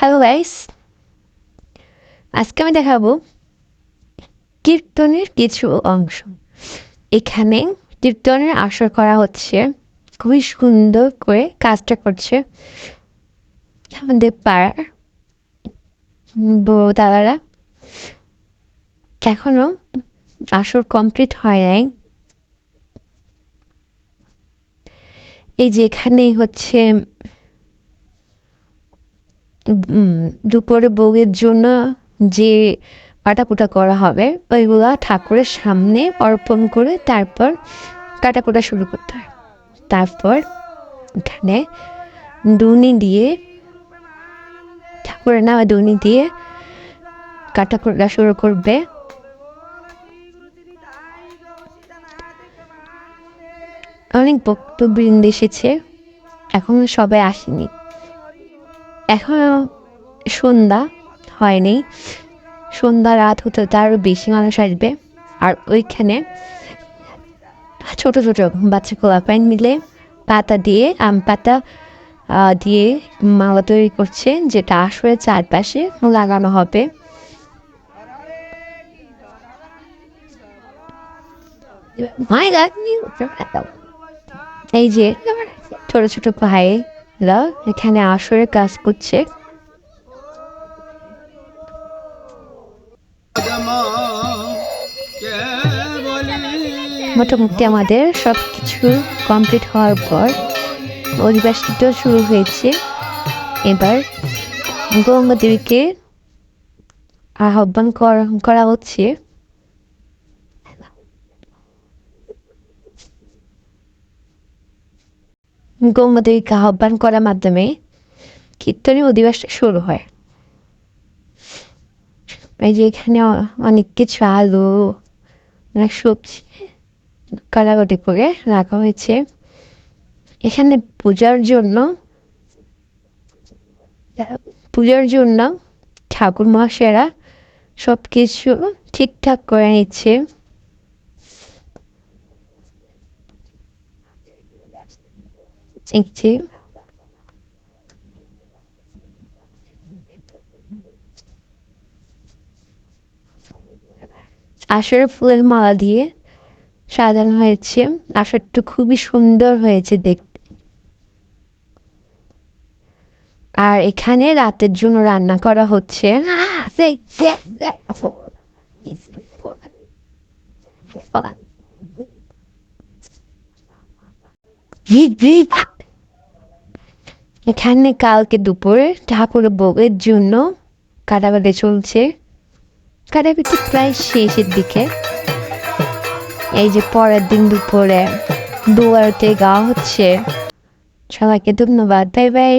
Hello guys, আজকে আমি দেখাবো কীর্তনের কিছু অংশ। এখানে কীর্তনের আসর করা হচ্ছে, খুবই সুন্দর করে কাজটা করছে। আমাদের পাড়ার বড় দাদারা এখনও আসর কমপ্লিট হয় নাই। এই যে এখানে হচ্ছে দুপুরে ভোগের জন্য যে কাটাকুটা করা হবে, ওইগুলা ঠাকুরের সামনে অর্পণ করে তারপর কাটাকুটা শুরু করতে হয়। তারপর এখানে দুনি দিয়ে, ঠাকুরের নামে দুনি দিয়ে কাটাকুটা শুরু করবে। অনেক বক্তবৃন্দ এসেছে, এখন সবাই আসেনি। এখনও সন্ধ্যা হয়নি। সন্ধ্যা রাত হতে হতে আরও বেশি মানুষ আসবে। আর ওইখানে ছোট ছোট বাচ্চা কোলাপাইন মিলে পাতা দিয়ে, আম পাতা দিয়ে মালা তৈরি করছে, যেটা আসলে চারপাশে লাগানো হবে। এই যে ছোট ছোট ভাইরা এখানে আসরে কাজ করছে। মোটামুটি আমাদের সব কিছু কমপ্লিট হওয়ার পর অধিবাসিত শুরু হয়েছে। এবার গঙ্গা দেবীকে আহ্বান করা হচ্ছে। গঙ্গা দেবীকে আহ্বান করার মাধ্যমে কীর্তনী অধিবাসটা শুরু হয়। এই যে এখানে অনেক কিছু, আলু অনেক সবজি কাটাকুটি করে রাখা হয়েছে। এখানে পূজার জন্য পূজার জন্য ঠাকুর মহাশয়েরা সব কিছু ঠিকঠাক করে নিচ্ছে। দেখছি আসরে ফুলের মালা দিয়ে সাজানো হয়েছে। আসরটা খুবই সুন্দর হয়েছে দেখতে। আর এখানে রাতের জন্য রান্না করা হচ্ছে। এখানে কালকে দুপুরে ঠাকুরের ভোগের জন্য কাটাকাটি চলছে। কাটাকাটি প্রায় শেষের দিকে। এই যে পরের দিন দুপুরে দুয়ারতে গাওয়া হচ্ছে। সবাইকে ধন্যবাদ। Bye bye.